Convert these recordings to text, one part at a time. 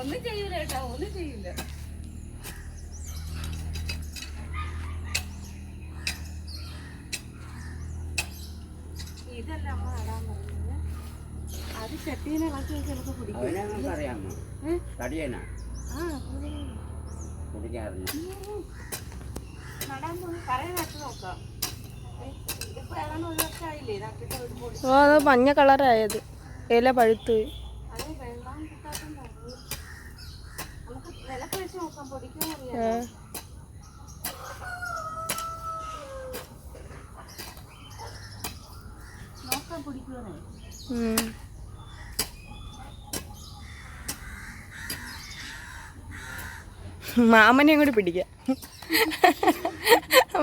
ഒന്നും ചെയ്യൂല കേട്ടോ ഒന്നും ചെയ്യൂല. ഇതല്ല അമ്മ നടാൻ പറഞ്ഞത്. അത് ചട്ടീനെ ഇളക്കി ചിലപ്പോൾ കുടിക്കും. ഓ അത് മഞ്ഞ കളറായത്. ഇല പഴുത്തു. മാമനെ അങ്ങോട്ട് പിടിക്കാം.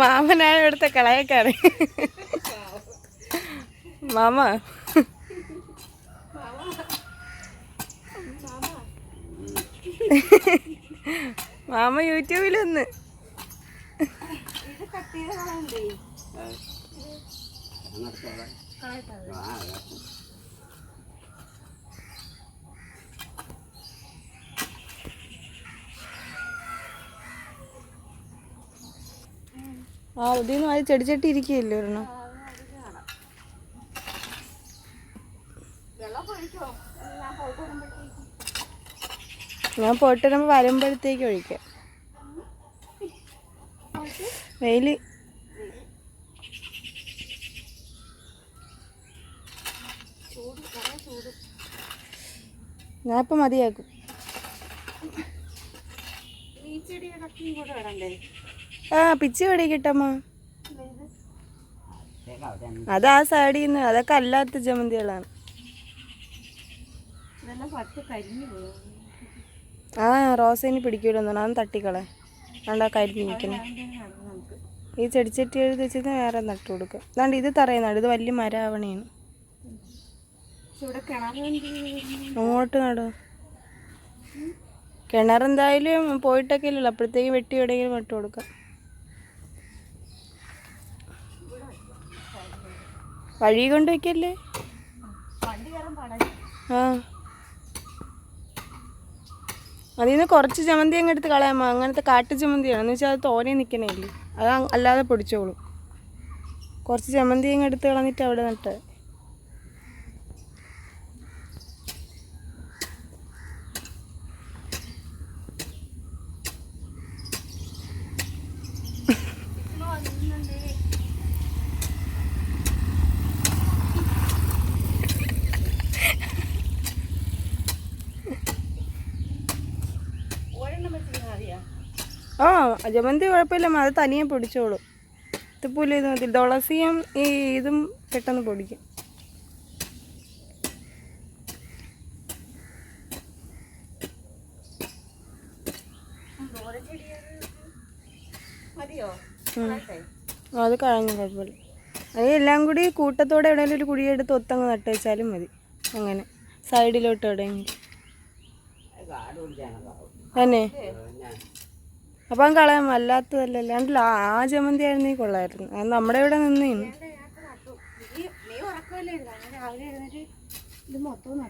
മാമനാണ് ഇവിടുത്തെ കളയക്കാരൻ. മാമ. മാമ കളയട്ടെ ആ ഉദയം ഇതിന്ന് അത് ചെടിച്ചട്ടി ഇരിക്കുകയല്ലേ ഒരെണ്ണം വെള്ളം പൊഴിക്കോ ഞാൻ പോയിട്ട് വരുമ്പോഴത്തേക്ക് ഞാൻ പോയിട്ട് വരുമ്പോൾ വരുമ്പോഴത്തേക്ക് ഒഴിക്കാം. വെയിൽ ഞാൻ ഇപ്പം മതിയാക്കും. ആ പിച്ചി കിട്ടമ്മ. അത് ആ സൈഡിൽ നിന്ന് അതൊക്കെ അല്ലാത്ത ജമന്തികളാണ്. ഇതെല്ലാം കരിഞ്ഞു പോകും ആ റോസേനി പിടിക്കൂലെന്ന് എന്നാണ് അതൊന്നും തട്ടിക്കളെ. അതുകൊണ്ട് കരിഞ്ഞ് നിൽക്കുന്നത് നമുക്ക് ഈ ചെടിച്ചട്ടി എഴുതി വെച്ചിട്ട് വേറെ നട്ടു കൊടുക്കുക അതാണ്ട് ഇത് തറയുന്നുണ്ട് ഇത് വലിയ മരാവണിയാണ് അങ്ങോട്ട് നടോ. കിണർ എന്തായാലും പോയിട്ടൊക്കെ ഇല്ലല്ലോ അപ്പോഴത്തേക്ക് വെട്ടി എവിടെയെങ്കിലും നട്ടു കൊടുക്കാം. വഴി കൊണ്ട് വയ്ക്കല്ലേ ആ. അതിൽ നിന്ന് കുറച്ച് ചമ്മന്തി അങ്ങ് എടുത്ത് കളയാമോ അങ്ങനത്തെ കാട്ടു ചമ്മന്തിയാണ്. എന്ന് വെച്ചാൽ അത് തോനെ നിൽക്കണേല്ലേ അത് അല്ലാതെ പൊടിച്ചോളും. കുറച്ച് ചമ്മന്തി അങ്ങ് എടുത്ത് കളഞ്ഞിട്ട് അവിടെ നട്ട് ഒരെണ്ണം വെച്ചിട്ട് മതിയാ ആ ജമന്തി കുഴപ്പമില്ല അത് തനിയെ പൊടിച്ചോളും. ഇത്തിപ്പൂല ഇത് മതി തുളസിയും ഈ ഇതും പെട്ടെന്ന് പൊടിക്കും. അത് കളഞ്ഞു കുഴപ്പമില്ല. അത് എല്ലാം കൂടി കൂട്ടത്തോടെ എവിടെയെങ്കിലും ഒരു കുഴിയെടുത്ത് ഒത്തങ്ങ് നട്ട് വെച്ചാലും മതി. അങ്ങനെ സൈഡിലോട്ട് എവിടെയെങ്കിലും. തന്നെ? അപ്പം കളയാം അല്ലാത്തതല്ല അല്ലാണ്ട് ആ ജമന്തി ആയിരുന്നു ഈ കൊള്ളായിരുന്നു അത് നമ്മുടെ ഇവിടെ നിന്നേನು വേണ്ട, ഞാനിപ്പോ നട്ടു. നീ നീ ഉറക്കമല്ലേ ഇരുന്നത്? ഞാൻ രാവിലെ എഴുന്നേറ്റ് ഇത് മൊത്തം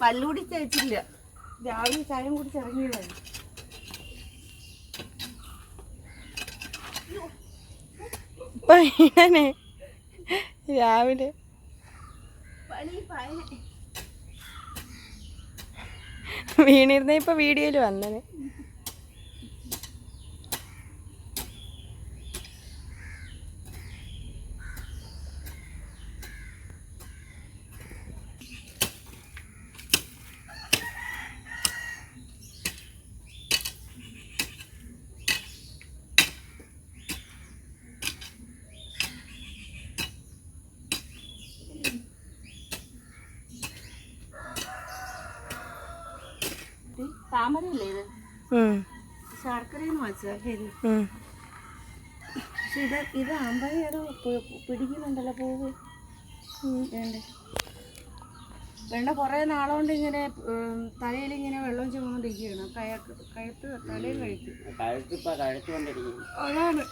പല്ലുകൂടി തേച്ചില്ല രാവിലെ ചായം കുടിച്ച് ഇറങ്ങിയതാണ് രാവിലെ പണി പയന വീണിരുന്ന ഇപ്പൊ വീഡിയോയിൽ വന്നനെ താമരയല്ലേ ഇത്? ശർക്കരയെന്ന് വെച്ചാൽ. പക്ഷെ ഇത് ഇത് അമ്പഴേതോ പിടിക്കുന്നുണ്ടല്ലോ പൂവ്. വേണ്ട. വെണ്ട കുറേ നാളുകൊണ്ട് ഇങ്ങനെ തലയിൽ ഇങ്ങനെ വെള്ളം ചുമന്നിരിക്കുകയാണ് കയക്ക് കഴുത്ത് തലയിൽ കഴിക്കും അതാണ്.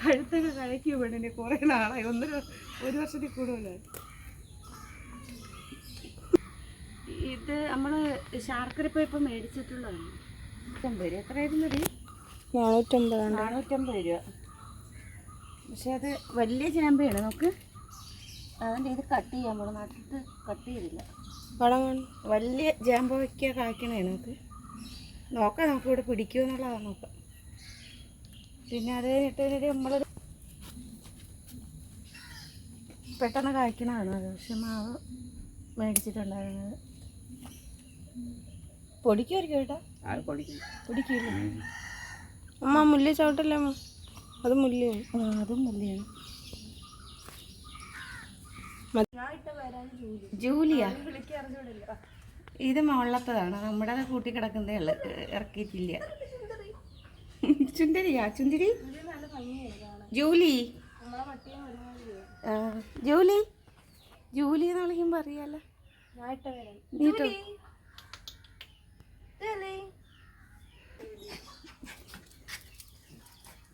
കഴുത്തൊക്കെ കഴിക്കും പെണ്ണിന് കുറേ നാളായി. ഒന്നര ഒരു വർഷത്തിൽ കൂടുതലായി. ഇത് നമ്മൾ ശർക്കര ഇപ്പൊ ഇപ്പൊ മേടിച്ചിട്ടുള്ളതാണ് രൂപ എത്രയായിരുന്നു നാനൂറ്റമ്പതാണ്. നാനൂറ്റമ്പത് രൂപ. പക്ഷെ അത് വലിയ ചേമ്പയാണ്. നമുക്ക് അതിന്റെ ഇത് കട്ട് ചെയ്യാൻ പോകണം നട്ടിട്ട് കട്ട് ചെയ്തില്ല. വളം വലിയ വലിയ ജാമ്പവയ്ക്ക കായ്ക്കണേ നമുക്ക്. നോക്കാം. നമുക്ക് ഇവിടെ പിടിക്കുമോ എന്നുള്ളതാണ് നോക്കാം. പിന്നെ അത് കഴിഞ്ഞിട്ട് നമ്മൾ പെട്ടെന്ന് കായ്ക്കണതാണ് അത്. പക്ഷെ മാവ് മേടിച്ചിട്ടുണ്ടായിരുന്നത്. പൊടിക്കുമായിരിക്കും കേട്ടോ അത് പൊടിക്കും. പൊടിക്കില്ല അമ്മ മുല്ല ചവിട്ടല്ലേ അമ്മ? അത് മുല്ലയാണ്. ആ അതും മുല്ലയാണ്. ജൂലിയാ? ഇത് മുള്ളത്തതാണ് നമ്മുടെ കൂട്ടി കിടക്കുന്നേ ഉള്ളു. ഇറക്കിയിട്ടില്ല. ചുന്ദരിയാ ചുന്ദരി ജൂലി? ജൂലി? ജൂലി എന്ന് വിളിക്കുമ്പോൾ അറിയാലോ. നീട്ടോ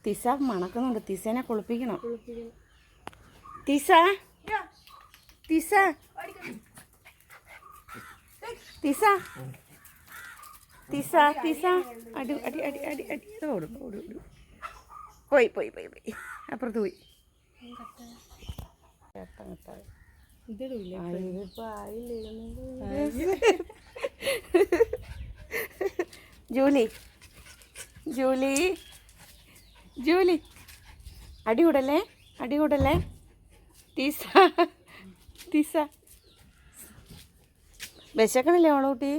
തിസ മണക്കുന്നുണ്ട്. തിസേനെ കുളിപ്പിക്കണം. തിസ? തിസ? തിസ? തിസ തിസ? അടി അടി അടി അടി അടി. ഇത് ഓടും ഓടും ഓടും. പോയി പോയി പോയി പോയി. അപ്പുറത്ത് പോയി. ഇതിപ്പോ ആയില്ലേ? ജൂലി. ജൂലി. ജൂലി. അടി കൂടല്ലേ അടി കൂടല്ലേ ടീസ ടീസ വിശക്കണില്ലേ ഓളൂട്ടി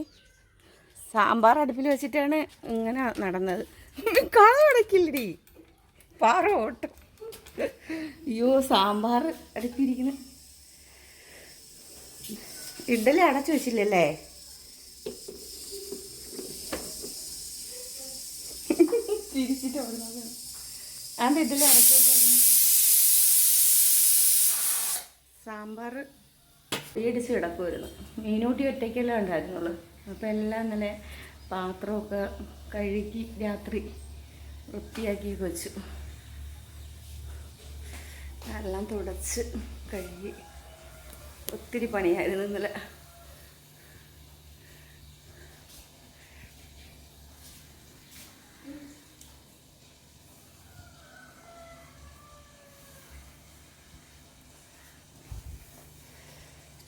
സാമ്പാർ അടുപ്പിൽ വെച്ചിട്ടാണ് ഇങ്ങനെ നടന്നത്. കാണാൻ കിടക്കില്ലടി പാറ അയ്യോ സാമ്പാർ അടുപ്പിരിക്കുന്നു ഇഡലി അടച്ചു വെച്ചില്ലല്ലേ? തിരിച്ചിട്ട് അത് ഇഡലി അടച്ചു വെച്ചായിരുന്നു സാമ്പാർ പേടിച്ച് കിടക്കുമായിരുന്നു മീനൂട്ടി ഒറ്റയ്ക്കല്ലേ ഉണ്ടായിരുന്നുള്ളൂ. അപ്പോൾ എല്ലാം ഇന്നലെ പാത്രമൊക്കെ കഴുകി രാത്രി വൃത്തിയാക്കി വെച്ചു. എല്ലാം തുടച്ച് കഴുകി. ഒത്തിരി പണിയായിരുന്നു ഇന്നലെ.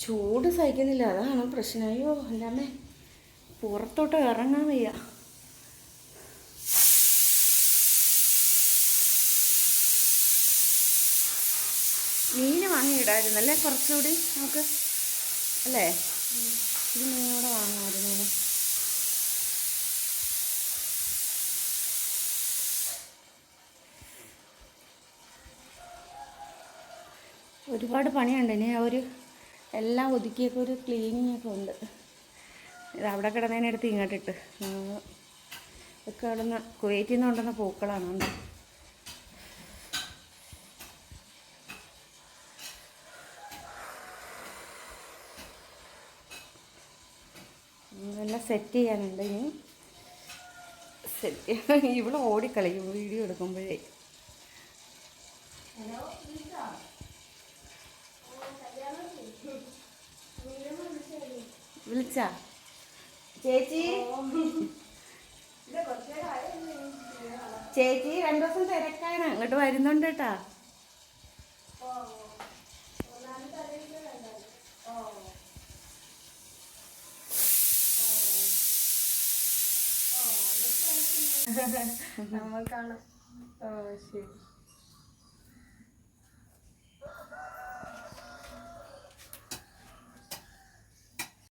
ചൂട് സഹിക്കുന്നില്ല. അതാണ് പ്രശ്നം. അയ്യോ അല്ലാമേ പുറത്തോട്ട് ഇറങ്ങാൻ വയ്യ. മീൻ വാങ്ങിയിടായിരുന്നു അല്ലേ കുറച്ചുകൂടി നമുക്ക്? അല്ലേ? ഇത് മീനോടെ വാങ്ങാമായിരുന്നു ഞാൻ ഒരുപാട് പണിയുണ്ട്. ഇനി ആ ഒരു എല്ലാം ഒതുക്കിയൊക്കെ ഒരു ക്ലീനിങ് ഒക്കെ ഉണ്ട്. ഇത് അവിടെ കിടന്നതിനടുത്ത് ഇങ്ങോട്ടിട്ട് ഒക്കെ അവിടെ നിന്ന് കുവൈറ്റിൽ നിന്ന് കൊണ്ടുവന്ന പൂക്കളാണ് ഉണ്ട് സെറ്റ് ചെയ്യാനുണ്ട് ഇനി. സെറ്റ് ഇവിടെ ഓടിക്കളയും വീഡിയോ എടുക്കുമ്പോഴേ. വിളിച്ചാ? ചേച്ചി? ചേച്ചി രണ്ടു ദിവസം തിരക്കാണ്. അങ്ങോട്ട് വരുന്നുണ്ട് കേട്ടാ. നമ്മൾ കാണാം. ഓ ശരി.